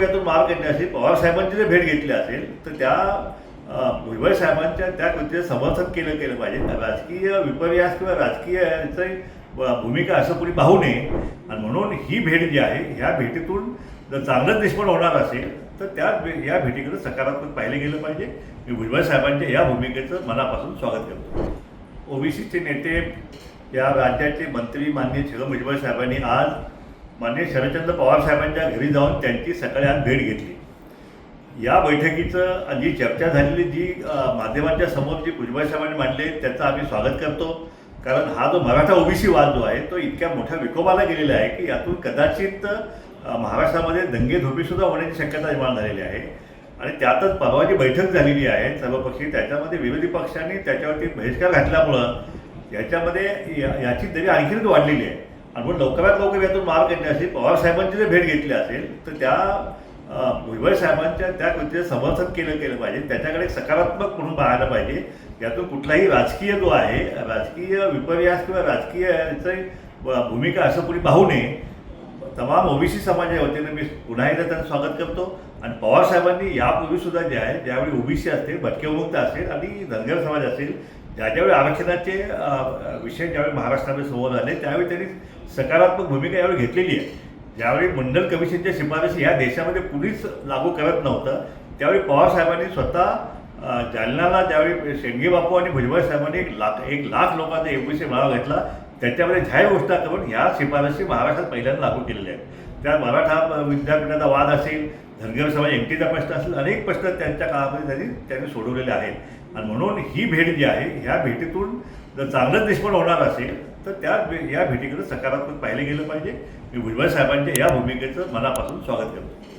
यातून मार्ग काढणे पवार साहेबांची जर भेट घेतली असेल तर त्या भुजबळ साहेबांच्या त्या कृतीचं समर्थन केलं केलं पाहिजे. राजकीय विपर्यास किंवा राजकीय भूमिका असं कोणी पाहू नये. आणि म्हणून ही भेट जी आहे ह्या भेटीतून जर चांगलंच निष्फळ होणार असेल तर त्या भे- या भेटीकडे सकारात्मक पाहिलं गेलं पाहिजे. मी भुजबळ साहेबांच्या या भूमिकेचं मनापासून स्वागत करतो. ओबीसीचे नेते या राज्याचे मंत्री माननीय छगन भुजबळ साहेबांनी आज माननीय शरदचंद्र पवार साहेबांच्या घरी जाऊन त्यांची सकाळी आज भेट घेतली. या बैठकीचं जी चर्चा झालेली जी माध्यमांच्या समोर जी भुजबळ साहेबांनी मांडले त्याचं आम्ही स्वागत करतो. कारण हा जो मराठा ओबीसी वाद जो आहे तो इतक्या मोठ्या विकोपाला गेलेला आहे की यातून कदाचित महाराष्ट्रामध्ये महाराष्ट्रामध्ये दंगेधोबीसुद्धा होण्याची शक्यता निर्माण झालेली आहे. आणि त्यातच परवाची बैठक झालेली आहे सर्वपक्षी त्याच्यामध्ये विरोधी पक्षांनी त्याच्यावरती बहिष्कार घातल्यामुळं याच्यामध्ये या- याची दरी आणखीनच वाढलेली आहे. आणि म्हणून लवकरात लवकर यातून मार्ग काढणे असेल पवार साहेबांची जर भेट घेतली असेल तर त्या भुजबळ साहेबांच्या त्या कृतीचं समर्थन केलं गेलं पाहिजे. त्याच्याकडे एक सकारात्मक म्हणून पाहायला पाहिजे. यातून कुठलाही राजकीय जो आहे राजकीय विपर्यास किंवा राजकीय भूमिका असं कोणी पाहू नये. तमाम ओबीसी समाजाच्या वतीनं मी पुन्हा एकदा त्यांचं स्वागत करतो. आणि पवार साहेबांनी यापूर्वी सुद्धा जे आहे ज्यावेळी ओबीसी असतील भटकेमुक्त असेल आणि धनगर समाज असेल ज्या ज्यावेळी आरक्षणाचे विषय ज्यावेळी महाराष्ट्रामध्ये समोर आले त्यावेळी त्यांनी सकारात्मक भूमिका यावेळी घेतलेली आहे. ज्यावेळी मंडल कमिशनच्या शिफारशी ह्या देशामध्ये कुणीच लागू करत नव्हतं त्यावेळी पवारसाहेबांनी स्वतः जालन्याला ज्यावेळी शेंडगे बापू आणि भुजबळ साहेबांनी एक लाख एक लाख लोकांचा एकोणीसशे मेळावा घेतला त्याच्यामध्ये जाहीर घोषणा करून ह्या शिफारशी महाराष्ट्रात पहिल्यांदा लागू केलेल्या आहेत. त्या मराठा विद्यापीठाचा वाद असेल धनगर समाज एमटीचा प्रश्न असेल अनेक प्रश्न त्यांच्या काळामध्ये त्यांनी त्यांनी सोडवलेले आहेत. आणि म्हणून ही भेट जी आहे ह्या भेटीतून जर चांगलंच निष्फळ होणार असेल तर त्या भे- या भेटीकडे सकारात्मक पाहिलं गेलं पाहिजे. मी भुजबळ साहेबांच्या या भूमिकेचं मनापासून स्वागत करतो.